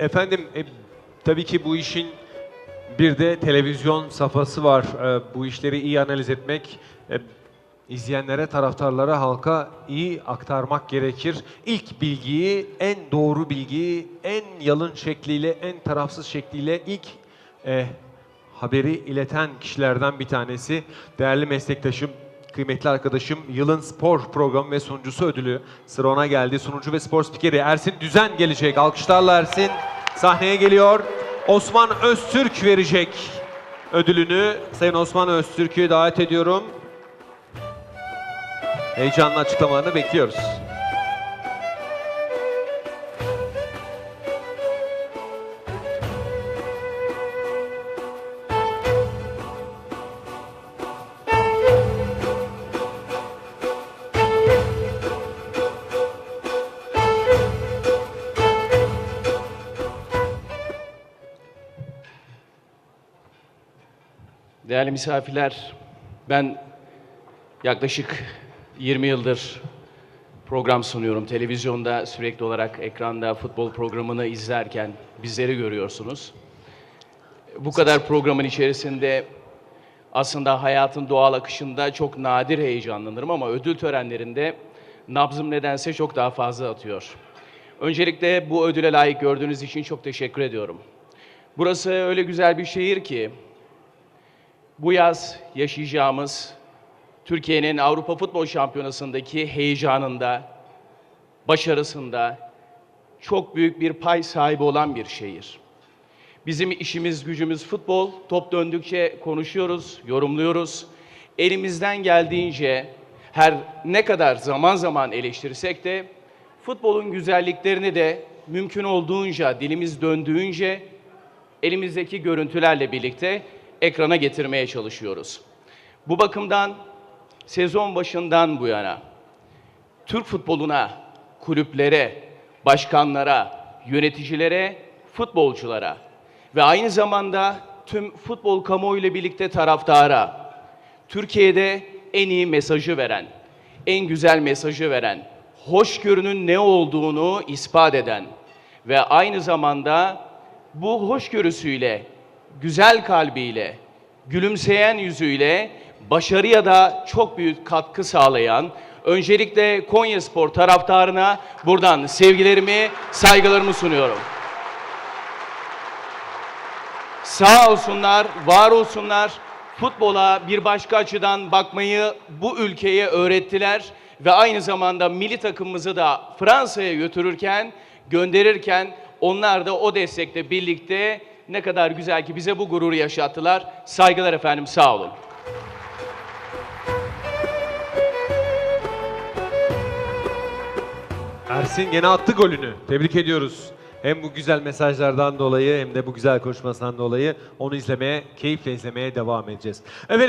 Efendim e, tabii ki bu işin bir de televizyon safhası var. E, bu işleri iyi analiz etmek, e, izleyenlere, taraftarlara, halka iyi aktarmak gerekir. İlk bilgiyi, en doğru bilgiyi, en yalın şekliyle, en tarafsız şekliyle ilk e, haberi ileten kişilerden bir tanesi. Değerli meslektaşım, kıymetli arkadaşım, yılın spor programı ve sunucusu ödülü sıra ona geldi. Sunucu ve spor spikeri Ersin Düzen gelecek. Alkışlarla Ersin sahneye geliyor. Osman Öztürk verecek ödülünü. Sayın Osman Öztürk'ü davet ediyorum. Heyecanlı açıklamalarını bekliyoruz. Değerli misafirler, ben yaklaşık 20 yıldır program sunuyorum. Televizyonda sürekli olarak ekranda futbol programını izlerken bizleri görüyorsunuz. Bu kadar programın içerisinde aslında hayatın doğal akışında çok nadir heyecanlanırım ama ödül törenlerinde nabzım nedense çok daha fazla atıyor. Öncelikle bu ödüle layık gördüğünüz için çok teşekkür ediyorum. Burası öyle güzel bir şehir ki bu yaz yaşayacağımız Türkiye'nin Avrupa Futbol Şampiyonası'ndaki heyecanında, başarısında çok büyük bir pay sahibi olan bir şehir. Bizim işimiz gücümüz futbol. Top döndükçe konuşuyoruz, yorumluyoruz. Elimizden geldiğince her ne kadar zaman zaman eleştirsek de futbolun güzelliklerini de mümkün olduğunca, dilimiz döndüğünce elimizdeki görüntülerle birlikte ekrana getirmeye çalışıyoruz. Bu bakımdan sezon başından bu yana Türk futboluna, kulüplere, başkanlara, yöneticilere, futbolculara ve aynı zamanda tüm futbol kamuoyu ile birlikte taraftara Türkiye'de en iyi mesajı veren, en güzel mesajı veren, hoşgörünün ne olduğunu ispat eden ve aynı zamanda bu hoşgörüsüyle, güzel kalbiyle, gülümseyen yüzüyle başarıya da çok büyük katkı sağlayan öncelikle Konyaspor taraftarına buradan sevgilerimi, saygılarımı sunuyorum. Sağ olsunlar, var olsunlar. Futbola bir başka açıdan bakmayı bu ülkeye öğrettiler ve aynı zamanda milli takımımızı da Fransa'ya götürürken, gönderirken onlar da o destekle birlikte ne kadar güzel ki bize bu gururu yaşattılar. Saygılar efendim, sağ olun. Ersin gene attı golünü. Tebrik ediyoruz. Hem bu güzel mesajlardan dolayı hem de bu güzel konuşmasından dolayı onu izlemeye, keyifle izlemeye devam edeceğiz. Evet.